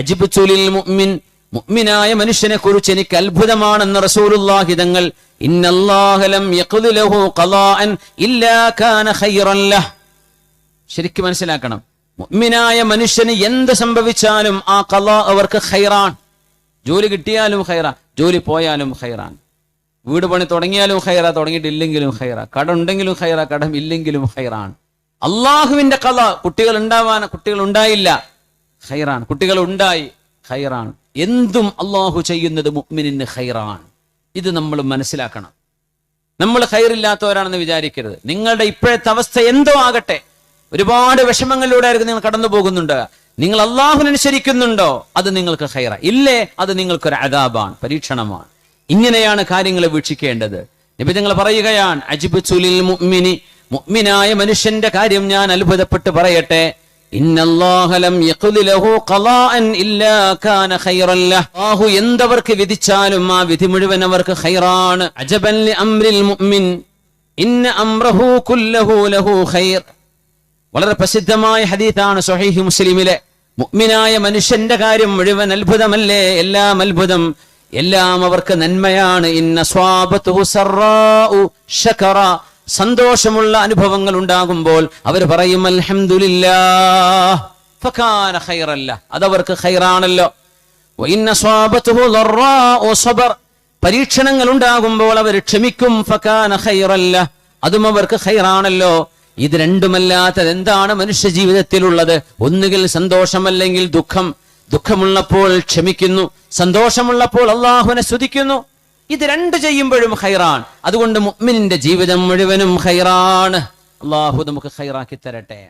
അജിബുലിൽ മുഅ്മിൻ. മുഅ്മിനായ മനുഷ്യനെ കുറിച്ച് എനിക്ക് അത്ഭുതമാണെന്ന് റസൂലുള്ളാഹി തങ്ങൾ ഇന്നല്ലാഹു ലം യഖ്ദു ലഹു ഖളാഅൻ ഇല്ലാ കാന ഖൈറൻ ലഹ്. ശരിക്കും മനസ്സിലാക്കണം. മുഅ്മിനായ മനുഷ്യന് എന്ത് സംഭവിച്ചാലും ആ ഖളാ അവർക്ക് ഖൈറാൻ ജോലി കിട്ടിയാലും ഖൈറ ജോലി പോയാലും ഖൈറാൻ വീട് പണി തുടങ്ങിയാലും ഖൈറ തുടങ്ങിയിട്ടില്ലെങ്കിലും ഖൈറ. കട ഉണ്ടെങ്കിലും ഖൈറ കടം ഇല്ലെങ്കിലും ഖൈറാൻ അള്ളാഹുവിന്റെ കഥ കുട്ടികൾ ഉണ്ടാവാൻ കുട്ടികൾ ഉണ്ടായില്ല. ഖൈറാൻ. കുട്ടികൾ ഉണ്ടായി ഖൈറാണ് എന്തും അള്ളാഹു ചെയ്യുന്നത് മുഅ്മിനിന് ഖൈറാണ് ഇത് നമ്മൾ മനസ്സിലാക്കണം. നമ്മൾ ഖൈറില്ലാത്തവരാണെന്ന് വിചാരിക്കരുത്. നിങ്ങളുടെ ഇപ്പോഴത്തെ അവസ്ഥ എന്തോ ആകട്ടെ. ഒരുപാട് വിഷമങ്ങളിലൂടെ ആയിരിക്കും നിങ്ങൾ കടന്നു പോകുന്നുണ്ട്. നിങ്ങൾ അള്ളാഹുനനുസരിക്കുന്നുണ്ടോ അത് നിങ്ങൾക്ക് ഖൈറ. ഇല്ലേ? അത് നിങ്ങൾക്കൊരു അതാബാണ് പരീക്ഷണമാണ്. ഇങ്ങനെയാണ് കാര്യങ്ങൾ വീക്ഷിക്കേണ്ടത്. നബി നിങ്ങൾ പറയുകയാണ് അജിബ് ചുലിൽ മുഅ്മിനി. മുക്മിനായ മനുഷ്യന്റെ കാര്യം ഞാൻ അത്ഭുതപ്പെട്ട് പറയട്ടെ. ലഹ് എന്തവർക്ക് വിധിച്ചാലും ആ വിധി മുഴുവൻ അവർക്ക് ഖൈറാണ്. അജബൻ അംരിൽ മുഅ്മിൻ. ഇന്ന അംറഹു കുല്ലഹു ലഹു ഖൈർ. വളരെ പ്രസിദ്ധമായ ഹദീത്താണ് സ്വഹീഹ് മുസ്ലിമിലെ. മുഅ്മിനായ മനുഷ്യന്റെ കാര്യം മുഴുവൻ അത്ഭുതമല്ലേ? എല്ലാം അത്ഭുതം. എല്ലാം അവർക്ക് നന്മയാണ്. ഇന്ന ശകറ. സന്തോഷമുള്ള അനുഭവങ്ങൾ ഉണ്ടാകുമ്പോൾ അവർ പറയും ഫകാന ഖൈറല്ല. അതവർക്ക് ഖൈറാണല്ലോ. പരീക്ഷണങ്ങൾ ഉണ്ടാകുമ്പോൾ അവർ ക്ഷമിക്കും ഫകാന ഖൈറല്ല. അതും അവർക്ക് ഖൈറാണല്ലോ. ഇത് രണ്ടുമല്ലാത്തത് എന്താണ് മനുഷ്യ ജീവിതത്തിലുള്ളത് ഒന്നുകിൽ സന്തോഷമല്ലെങ്കിൽ ദുഃഖം. ദുഃഖമുള്ളപ്പോൾ ക്ഷമിക്കുന്നു. സന്തോഷമുള്ളപ്പോൾ അള്ളാഹുവിനെ സ്തുതിക്കുന്നു. ഇത് രണ്ട് ചെയ്യുമ്പോഴും ഹൈറാണ് അതുകൊണ്ട് മുഅ്മിനിന്റെ ജീവിതം മുഴുവനും ഹൈറാണ് അള്ളാഹു നമുക്ക് ഹൈറാക്കി തരട്ടെ.